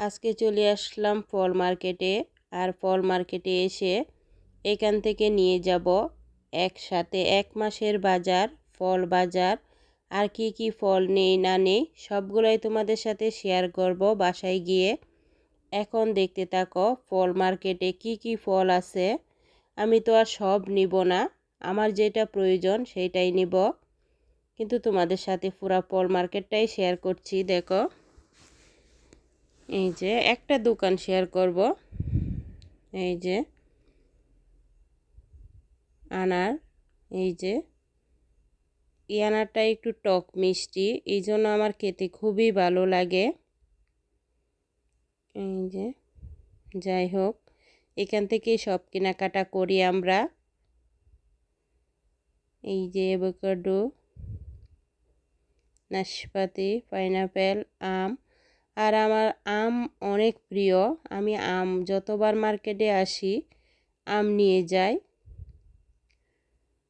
আজকে চলে আসলাম ফল মার্কেটে আর ফল মার্কেটে এসে এখান থেকে নিয়ে যাব একসাথে এক মাসের বাজার, ফল বাজার, আর কি কি ফল নেই না নেই সবগুলোই তোমাদের সাথে শেয়ার করব বাসায় গিয়ে। এখন দেখতে থাকো ফল মার্কেটে কি কি ফল আছে। আমি তো আর সব নিব না, আমার যেটা প্রয়োজন সেইটাই নিব। কিন্তু তোমাদের সাথে পুরা ফল মার্কেটটাই শেয়ার করছি, দেখো। এই যে একটা দোকান শেয়ার করব। এই যে আনার, এই যে এই আনারটা একটু টক মিষ্টি, এই জন্য আমার খেতে খুবই ভালো লাগে। এই যে যাই হোক, এখান থেকে সব কেনাকাটা করি আমরা। এই যে অ্যাভোকাডো নাশপাতি পাইনাপেল আম আর আমার আম অনেক প্রিয়। আমি আম যতবার মার্কেটে আসি, আম নিয়ে যাই।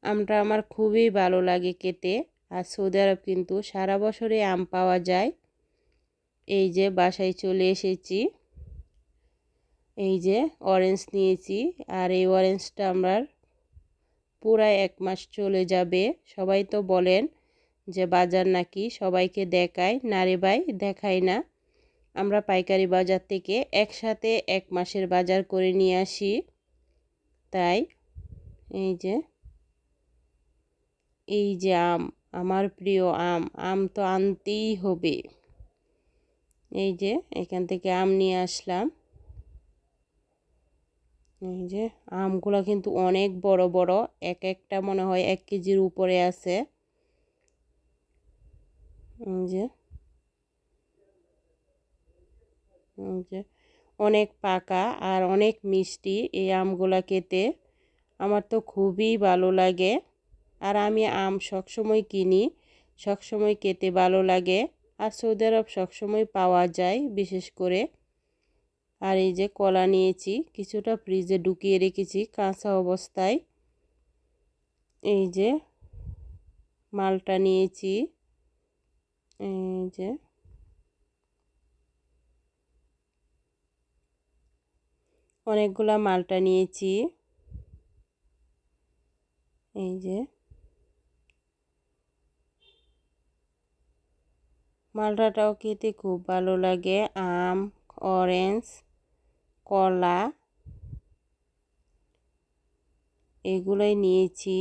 আমটা আমার খুবই ভালো লাগে খেতে। আর সৌদি আরব কিন্তু সারা বছরে আম পাওয়া যায়। এই যে বাসায় চলে এসেছি। এই যে অরেঞ্জ নিয়েছি। আর এই অরেঞ্জটা আমার পুরাই এক মাস চলে যাবে। সবাই তো বলেন যে বাজার নাকি সবাইকে দেখায়। না রে ভাই, দেখায় না। আমরা পাইকারি বাজার থেকে একসাথে এক মাসের বাজার করে নিয়ে আসি। তাই এই যে এই যে আম, আমার প্রিয় আম আম তো আনতেই হবে। এই যে, এখান থেকে আম নিয়ে আসলাম। এই যে, আমগুলো কিন্তু অনেক বড় বড়, এক একটা মনে হয় এক কেজির উপরে আছে। এই যে যে অনেক পাকা আর অনেক মিষ্টি এই আমগুলা খেতে। আমার তো খুবই ভালো লাগে আর আমি আম সবসময় কিনি, সবসময় খেতে ভালো লাগে আর সৌদি আরব সবসময় পাওয়া যায় বিশেষ করে। আর এই যে কলা নিয়েছি, কিছুটা ফ্রিজে ঢুকিয়ে রেখেছি কাঁচা অবস্থায়। এই যে মালটা নিয়েছি, এই যে অনেকগুলা মালটা নিয়েছি। এই যে। মালটাটাও খেতে খুব ভালো লাগে। আম, অরেঞ্জ, কলা, এগুলোই নিয়েছি।